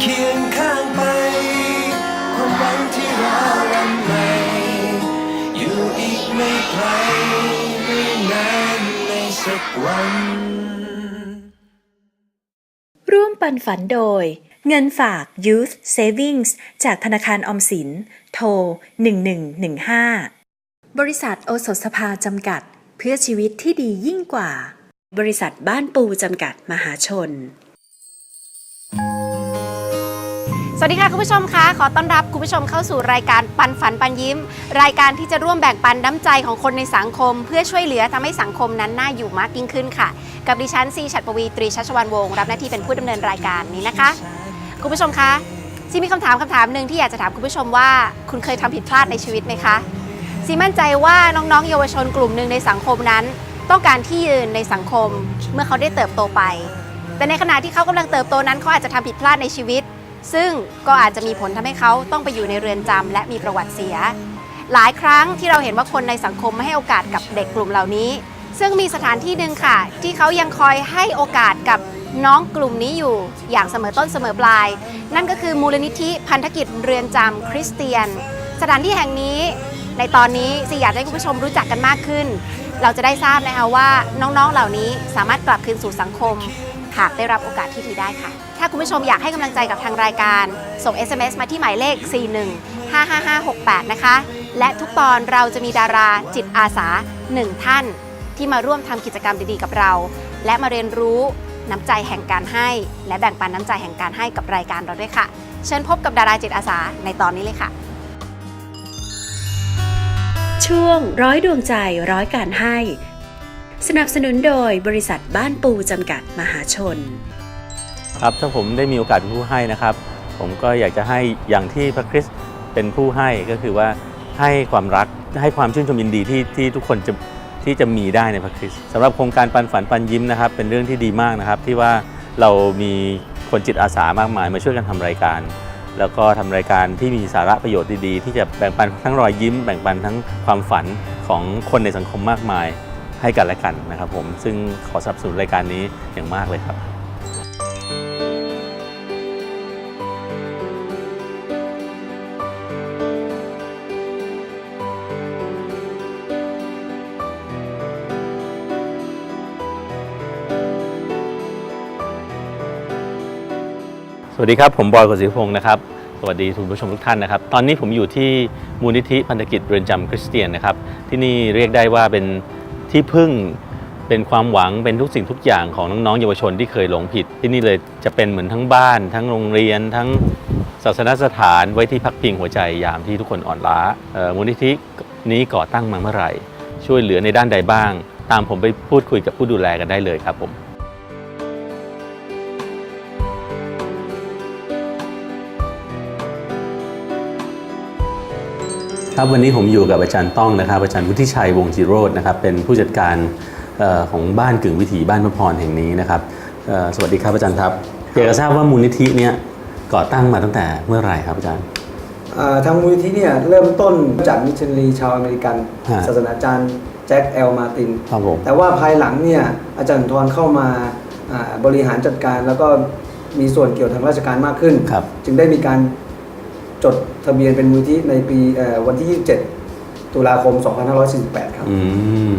เคียงข้างไป ความหวังที่รอวันใหม่ อยู่อีกไม่ไกลไม่นานในสักวัน ร่วมปันฝันโดย เงินฝาก Youth Savings จากธนาคารออมสิน โทร 1115 บริษัทโอสถสภาจำกัด เพื่อชีวิตที่ดียิ่งกว่า บริษัทบ้านปูจำกัดมหาชน สวัสดีค่ะคุณผู้ชมคะขอต้อนรับคุณผู้ชมเข้าสู่รายการปันฝันปันยิ้ม รายการที่จะร่วมแบ่งปันน้ำใจของคนในสังคม เพื่อช่วยเหลือทำให้สังคมนั้นน่าอยู่มากยิ่งขึ้นค่ะ กับดิฉันซีฉัตรปวีตรีชัชวันวงศ์รับหน้าที่เป็นผู้ดำเนินรายการนี้นะคะ คุณผู้ชมคะซีมีคำถามคำถามหนึ่งที่อยากจะถามคุณผู้ชมว่า คุณเคยทำผิดพลาดในชีวิตไหมคะซีมั่นใจว่าน้องๆ เยาวชนกลุ่มหนึ่งในสังคมนั้น ต้องการที่ยืนในสังคมเมื่อเขาได้เติบโตไป แต่ในขณะที่เขากำลังเติบโตนั้นเขาอาจจะทำผิดพลาดในชีวิต ซึ่งก็อาจจะมีผลทำให้เขาต้องไปอยู่ในเรือนจำและมีประวัติเสีย หลายครั้งที่เราเห็นว่าคนในสังคมไม่ให้โอกาสกับเด็กกลุ่มเหล่านี้ ซึ่งมีสถานที่หนึ่งค่ะ ที่เขายังคอยให้โอกาสกับน้องกลุ่มนี้อยู่อย่างเสมอต้นเสมอปลาย นั่นก็คือมูลนิธิพันธกิจเรือนจำคริสเตียน สถานที่แห่งนี้ในตอนนี้สิอยากให้คุณผู้ชมรู้จักกันมากขึ้น เราจะได้ทราบนะคะว่าน้องๆเหล่านี้สามารถกลับคืนสู่สังคม หากได้รับโอกาสที่ดีได้ค่ะ ถ้าคุณผู้ชมอยากให้กำลังใจกับทางรายการ ส่ง SMS มาที่หมายเลข 4 1 5 5 5 6 8 นะคะ และทุกตอนเราจะมีดาราจิตอาสา 1 ท่าน ที่มาร่วมทำกิจกรรมดีๆกับเรา และมาเรียนรู้น้ำใจแห่งการให้ และแบ่งปันน้ำใจแห่งการให้กับรายการเราด้วยค่ะ เชิญพบกับดาราจิตอาสาในตอนนี้เลยค่ะ ช่วงร้อยดวงใจร้อยการให้ สนับสนุนโดยบริษัทบ้านปูจำกัดมหาชน ครับถ้าผมได้มีโอกาสเป็นผู้ให้นะครับ ผมก็อยากจะให้อย่างที่พระคริสต์เป็นผู้ให้ก็คือว่าให้ความรักให้ความชื่นชมยินดีที่ที่ทุกคนจะที่จะมีได้ในพระคริสต์สำหรับโครงการปันฝันปันยิ้มนะครับ เป็นเรื่องที่ดีมากนะครับ ที่ว่าเรามีคนจิตอาสามากมายมาช่วยกันทำรายการ แล้วก็ทำรายการที่มีสาระประโยชน์ดีๆ ที่จะแบ่งปันทั้งรอยยิ้ม แบ่งปันทั้งความฝันของคนในสังคมมากมาย ให้กันและกันนะครับผมซึ่งขอสนับสนุนรายการนี้อย่างมากเลยครับสวัสดีครับ ผมบอยกฤษพงศ์นะครับ สวัสดีคุณผู้ชมทุกท่านนะครับ ตอนนี้ผมอยู่ที่มูลนิธิพันธกิจเรือนจำคริสเตียนนะครับ ที่นี่เรียกได้ว่าเป็น ที่พึ่งเป็นความหวังเป็นทุกสิ่งทุกอย่างของน้องๆเยาวชนที่เคยหลงผิด ที่นี่เลยจะเป็นเหมือนทั้งบ้าน ทั้งโรงเรียน ทั้งศาสนสถานไว้ที่พักพิงหัวใจยามที่ทุกคนอ่อนล้ามูลนิธินี้ก่อตั้งมาเมื่อไหร่ ช่วยเหลือในด้านใดบ้าง ตามผมไปพูดคุยกับผู้ดูแลกันได้เลยครับผม ครับวันนี้ผมอยู่กับอาจารย์ต้องนะครับอาจารย์วุฒิชัยวงศ์จิโรจน์นะครับเป็นผู้จัดการเอ่อของบ้านกึ่งวิถีบ้านพระพรแห่งนี้นะครับเอ่อสวัสดีครับอาจารย์ครับอยากจะทราบว่ามูลนิธิเนี่ยก่อตั้งมาตั้งแต่เมื่อไหร่ครับอาจารย์อ่าทางมูลนิธิเนี่ยเริ่มต้นจากมิชชันนารีชาวอเมริกันฮะศาสนาจารย์แจ็คแอลมาตินครับผมแต่ว่าภายหลังเนี่ยอาจารย์ทรเข้ามาอ่าบริหารจัดการแล้วก็มีส่วนเกี่ยวทางราชการมากขึ้นครับจึงได้มีการ จดทะเบียนเป็นมูลนิธิในปีเอ่อวันที่ 27 ตุลาคม 2548 ครับ อืม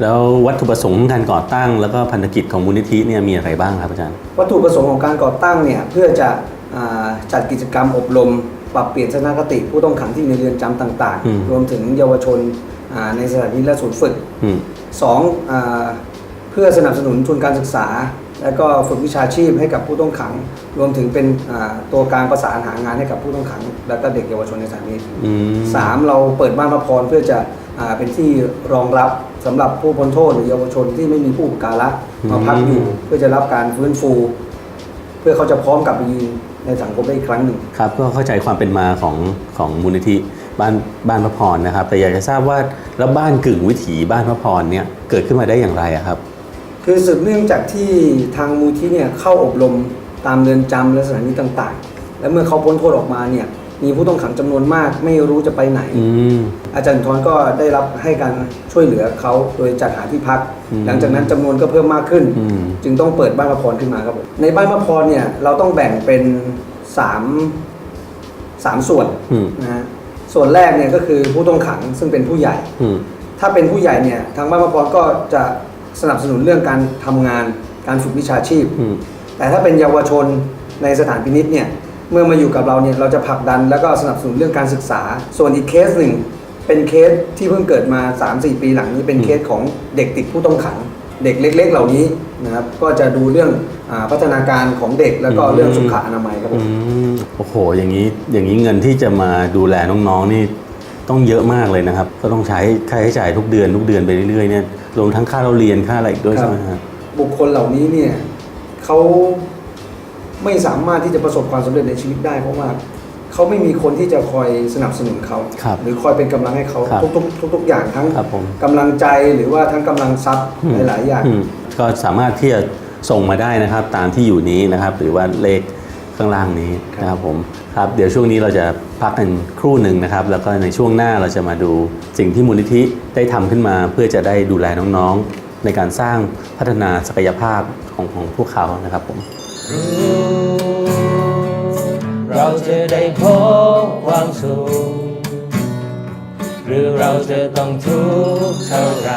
แล้ววัตถุประสงค์ของการก่อตั้ง แล้วก็พันธกิจของมูลนิธิเนี่ยมีอะไรบ้างครับอาจารย์ วัตถุประสงค์ของการก่อตั้งเนี่ยเพื่อจะอ่าจัดกิจกรรมอบรม ปรับเปลี่ยนทัศนคติผู้ต้องขังที่อยู่ในเรือนจำต่างอืมๆรวมถึงเยาวชนอ่าในสถานที่และศูนย์ฝึกอืมสองอาเพื่อสนับสนุนทุนการศึกษา และก็ฝึกวิชาชีพให้กับผู้ต้องขัง รวมถึงเป็นอ่าตัวกลางประสานหางานให้กับผู้ต้องขัง และก็เด็กเยาวชนในสถานนี้อืมสามเราเปิดบ้านพระพรเพื่อจะอ่าเป็นที่รองรับสำหรับผู้พ้นโทษหรือเยาวชนที่ไม่มีผู้อุปการะมาพักอยู่เพื่อจะรับการฟื้นฟู เพื่อเขาจะพร้อมกลับไปยืนในสังคมได้อีกครั้งหนึ่งครับ ก็เข้าใจความเป็นมาของของมูลนิธิบ้านบ้านพระพรนะครับ แต่อยากจะทราบว่าแล้วบ้านกึ่งวิถีบ้านพระพรเนี่ยเกิดขึ้นมาได้อย่างไรอะครับ คือสืบเนื่องจากที่ทางมูลที่เนี่ยเข้าอบรมตามเรือนจำและสถานีต่างๆ และเมื่อเขาพ้นโทษออกมาเนี่ยมีผู้ต้องขังจำนวนมากไม่รู้จะไปไหนอืมอาจารย์ทอนก็ได้รับให้การช่วยเหลือเขาโดยจัดหาที่พักอืมหลังจากนั้นจำนวนก็เพิ่มมากขึ้นอืมจึงต้องเปิดบ้านพระพรขึ้นมาครับผมในบ้านพระพรเนี่ยเราต้องแบ่งเป็นสามสามส่วนอืมนะฮะส่วนแรกเนี่ยก็คือผู้ต้องขังซึ่งเป็นผู้ใหญ่อืมถ้าเป็นผู้ใหญ่เนี่ยทางบ้านพระพรก็จะ สนับสนุนเรื่องการทำงานการฝึกวิชาชีพ อืม แต่ถ้าเป็นเยาวชนในสถานพินิษเนี่ยเมื่อมาอยู่กับเราเนี่ยเราจะผลักดันแล้วก็สนับสนุนเรื่องการศึกษา ส่วนอีกเคสหนึ่ง เป็นเคสที่เพิ่งเกิดมา 3-4 ปีหลังนี้เป็นเคสของเด็กติดผู้ต้องขัง เด็กเล็ก ๆ เหล่านี้นะครับก็จะดูเรื่องอาพัฒนาการของเด็กแล้วก็เรื่องสุขอนามัยครับผอืม มโอ้โห อย่างนี้ อย่างนี้เงินที่จะมาดูแลน้องๆ นี่ ต้องเยอะมากเลยนะครับ ก็ต้องใช้ค่าใช้จ่ายทุกเดือนทุกเดือนไปเรื่อยๆเนี่ยรวมทั้งค่าเราเรียนค่าอะไรอีกด้วยครับใช่ไหมฮะบุคคลเหล่านี้เนี่ยเขาไม่สามารถที่จะประสบความสำเร็จในชีวิตได้เพราะว่าเขาไม่มีคนที่จะคอยสนับสนุนเขาครับหรือคอยเป็นกำลังให้เขาครับทุกๆทุกๆอย่างทั้งครับผมกำลังใจหรือว่าทั้งกำลังทรัพย์อืมหลายๆอย่างอืมก็สามารถที่จะส่งมาได้นะครับ ตามที่อยู่นี้นะครับ หรือว่าเลขข้างล่างนี้นะครับผมครับ เดี๋ยวช่วงนี้เราจะ พักกันครู่หนึ่งนะครับ แล้วก็ในช่วงหน้าเราจะมาดูสิ่งที่มูลนิธิได้ทำขึ้นมาเพื่อจะได้ดูแลน้องๆ ในการสร้างพัฒนาศักยภาพของของพวกเขานะครับผมเราจะได้พบความสุขหรือเราจะต้องทุกข์เท่าไร